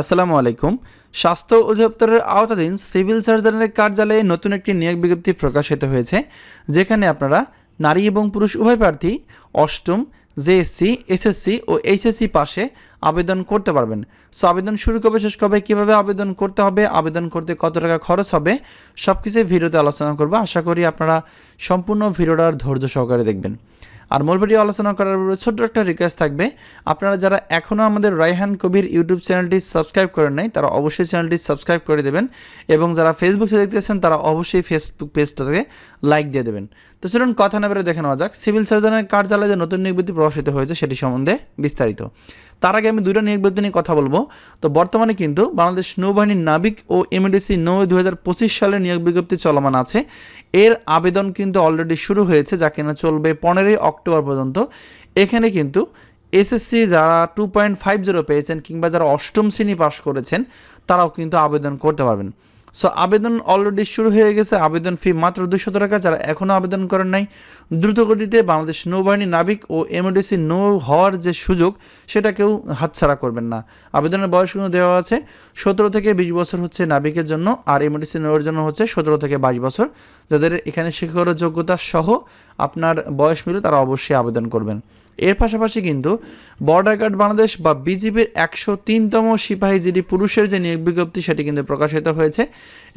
আসসালামু আলাইকুম। স্বাস্থ্য অধিদপ্তরের আওতাধীন সিভিল সার্জনের কার্যালয়ে নতুন একটি নিয়োগ বিজ্ঞপ্তি প্রকাশিত হয়েছে, যেখানে আপনারা নারী এবং পুরুষ উভয় প্রার্থী, অষ্টম, জেএসসি, এসএসসি ও এইচএসসি পাশে আবেদন করতে পারবেন। সো আবেদন শুরু কবে, শেষ কবে, কীভাবে আবেদন করতে হবে, আবেদন করতে কত টাকা খরচ হবে সব কিছুই ভিডিওতে আলোচনা করব। আশা করি আপনারা সম্পূর্ণ ভিডিওটার ধৈর্য সহকারে দেখবেন। আর মূল ভিডিও আলোচনা করার পূর্বে ছোট্ট একটা রিকোয়েস্ট থাকবে। আপনারা যারা এখনও আমাদের রায়হান কবির ইউটিউব চ্যানেলটি সাবস্ক্রাইব করেন নাই, তারা অবশ্যই চ্যানেলটি সাবস্ক্রাইব করে দেবেন এবং যারা ফেসবুক দেখতেছেন, তারা অবশ্যই ফেসবুক পেজটাকে লাইক দিয়ে দেবেন। তো চলুন কথা না বেড়ে দেখে নেওয়া যাক। সিভিল সার্জনের কার্যালয়ে যে নতুন নিয়োগ প্রকাশিত হয়েছে সেটি সম্বন্ধে বিস্তারিত। তার আগে আমি দুইটা নিয়োগ নিয়ে কথা বলব। তো বর্তমানে কিন্তু বাংলাদেশ নৌবাহিনীর নাবিক ও এমএডিসি নৌ দু সালের নিয়োগ বিজ্ঞপ্তি চলমান আছে। এর আবেদন কিন্তু অলরেডি শুরু হয়েছে, যা কিনা চলবে পনেরোই অক্টোবর পর্যন্ত। এখানে কিন্তু এসএসসি যারা টু পয়েন্ট ফাইভ জিরো পেয়েছেন কিংবা যারা অষ্টম শ্রেণি পাশ করেছেন, তারাও কিন্তু আবেদন করতে পারবেন। সো আবেদন অলরেডি শুরু হয়ে গেছে। আবেদন ফি মাত্র দুশো টাকা। যারা এখনও আবেদন করেন নাই, দ্রুতগতিতে বাংলাদেশ নৌবাহিনী, নাবিক ও এমডিসি নৌ হওয়ার যে সুযোগ, সেটা কেউ হাতছাড়া করবেন না। আবেদনের বয়স কিন্তু দেওয়া আছে। সতেরো থেকে বিশ বছর হচ্ছে নাবিকের জন্য, আর এমডিসি নৌয়ের জন্য হচ্ছে সতেরো থেকে বাইশ বছর। যাদের এখানে শিক্ষকের যোগ্যতা সহ আপনার বয়স মিলে তারা অবশ্যই আবেদন করবেন। এর পাশাপাশি কিন্তু বর্ডার গার্ড বাংলাদেশ বা বিজিবির একশো তিনতম সিপাহী যিনি পুরুষের যে নিয়োগ বিজ্ঞপ্তি, সেটি কিন্তু প্রকাশিত হয়েছে।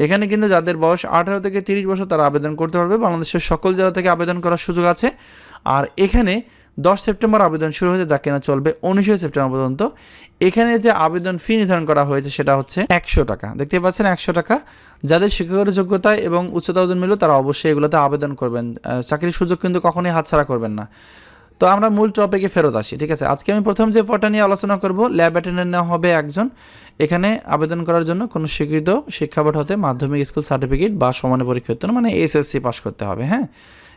এখানে কিন্তু যাদের বয়স আঠারো থেকে তিরিশ বছর, তারা আবেদন করতে পারবে। বাংলাদেশের সকল জেলা থেকে আবেদন করার সুযোগ আছে। আর এখানে দশ সেপ্টেম্বর আবেদন শুরু হয়েছে, যা কিনা চলবে উনিশে সেপ্টেম্বর পর্যন্ত। এখানে যে আবেদন ফি নির্ধারণ করা হয়েছে, সেটা হচ্ছে একশো টাকা। দেখতে পাচ্ছেন একশো টাকা। যাদের শিক্ষকের যোগ্যতা এবং উচ্চতা ওজন মিলল, তারা অবশ্যই এগুলোতে আবেদন করবেন। চাকরির সুযোগ কিন্তু কখনোই হাতছাড়া করবেন না। তো আমরা মূল টপিকে ফেরত আসি, ঠিক আছে? আজকে আমি প্রথম যে পটা নিয়ে আলোচনা করব ল্যাব অ্যাটেন্ডেন্ট নেওয়া হবে একজন। এখানে আবেদন করার জন্য কোনো স্বীকৃত শিক্ষা বোর্ড হতে মাধ্যমিক স্কুল সার্টিফিকেট বা সমানে পরীক্ষা উত্তীর্ণ মানে এসএসসি পাস করতে হবে হ্যাঁ?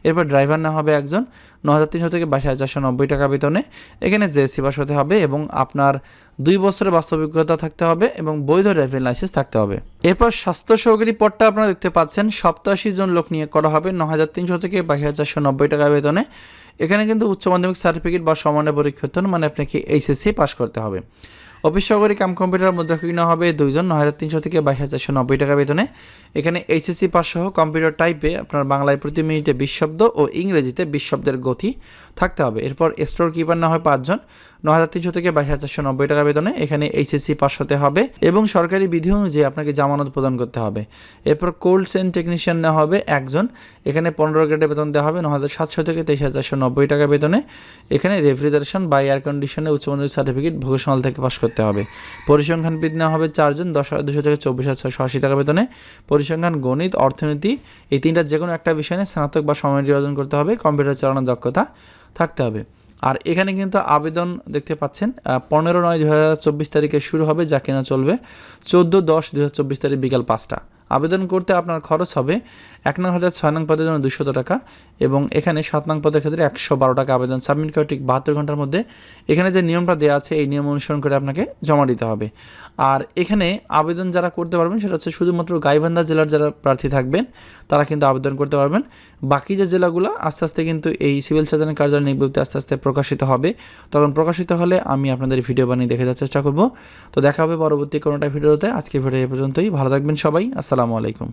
এরপর ড্রাইভার নেওয়া হবে একজন ন হাজার তিনশো থেকে বাইশ হাজার চারশো নব্বই টাকা বেতনে। এখানে জেএসসি পাস হতে হবে এবং আপনার দুই বছরের বাস্তবিকতা থাকতে হবে এবং বৈধ ড্রাইভিং লাইসেন্স থাকতে হবে। এরপর স্বাস্থ্য সহকারী পদটা আপনারা দেখতে পাচ্ছেন, সপ্তাশি জন লোক নিয়ে করা হবে ন হাজার তিনশো থেকে বাইশ হাজার চারশো নব্বই টাকা বেতনে। এখানে কিন্তু উচ্চ মাধ্যমিক সার্টিফিকেট বা সমানের পরীক্ষা উত্তীর্ণ মানে আপনাকে এইচএসসি পাস করতে হবে। অফিস সহকারী কাম কম্পিউটার মধ্যে না হবে দুইজন নয় হাজার তিনশো থেকে বাইশ হাজার নব্বই টাকা বেতনে। এখানে এইচএসসি পাস সহ কম্পিউটার টাইপে আপনার বাংলায় প্রতি মিনিটে বিশ শব্দ ও ইংরেজিতে বিশ শব্দের গতি। থাকতে হবে। এরপর স্টোর কিপার না হয় পাঁচজন ন হাজার তিনশো থেকে বাইশ হাজার চারশো নব্বই টাকা বেতনে এখানে এইচএসসি পাস হতে হবে এবং সরকারি বিধি অনুযায়ী আপনাকে জামানত প্রদান করতে হবে। এরপর কোল্ড চেন টেকনিশিয়ান নেওয়া হবে একজন, এখানে পনেরো গ্রেডে বেতন দেওয়া হবে ন হাজার সাতশো থেকে তেইশ হাজার চারশো নব্বই টাকা বেতনে। এখানে রেফ্রিজারেশন বা এয়ার কন্ডিশনে উচ্চমাধ্যমিক সার্টিফিকেট ভোকেশনাল থেকে পাস করতে হবে। পরিসংখ্যান পরিসংখ্যানবিদ নেওয়া হবে চারজন, দশ হাজার দুশো থেকে চব্বিশ হাজার ছশো আশি টাকা বেতনে। পরিসংখ্যান, গণিত, অর্থনীতি, এই তিনটা যে কোনো একটা বিষয় নিয়ে স্নাতক বা সময় অর্জন করতে হবে, কম্পিউটার চালানোর দক্ষতা। থাকতে হবে। আর এখানে কিন্তু আবেদন দেখতে পাচ্ছেন পনেরো নয় দু তারিখে শুরু হবে, যা কিনা চলবে চোদ্দ দশ দু তারিখ বিকাল পাঁচটা। আবেদন করতে আপনার খরচ হবে এক নং হাজার ছয় নং পদের জন্য দুশো টাকা এবং এখানে সাত নং পদের ক্ষেত্রে একশো বারো টাকা আবেদন। সাবমিট করে ঠিক বাহাত্তর ঘণ্টার মধ্যে এখানে যে নিয়মটা দেওয়া আছে, এই নিয়ম অনুসরণ করে আপনাকে জমা দিতে হবে। আর এখানে আবেদন যারা করতে পারবেন, সেটা হচ্ছে শুধুমাত্র গাইবান্ধা জেলার যারা প্রার্থী থাকবেন, তারা কিন্তু আবেদন করতে পারবেন। বাকি যে জেলাগুলো, আস্তে আস্তে কিন্তু এই সিভিল সার্জনের কার্যালয় নিয়োগ আস্তে আস্তে প্রকাশিত হবে। তখন প্রকাশিত হলে আমি আপনাদের ভিডিও বানিয়ে দেখে দেওয়ার চেষ্টা করব। তো দেখা হবে পরবর্তী কোনোটা ভিডিওতে। আজকে ভিডিও এ পর্যন্তই। ভালো থাকবেন সবাই। আসসালামু আলাইকুম।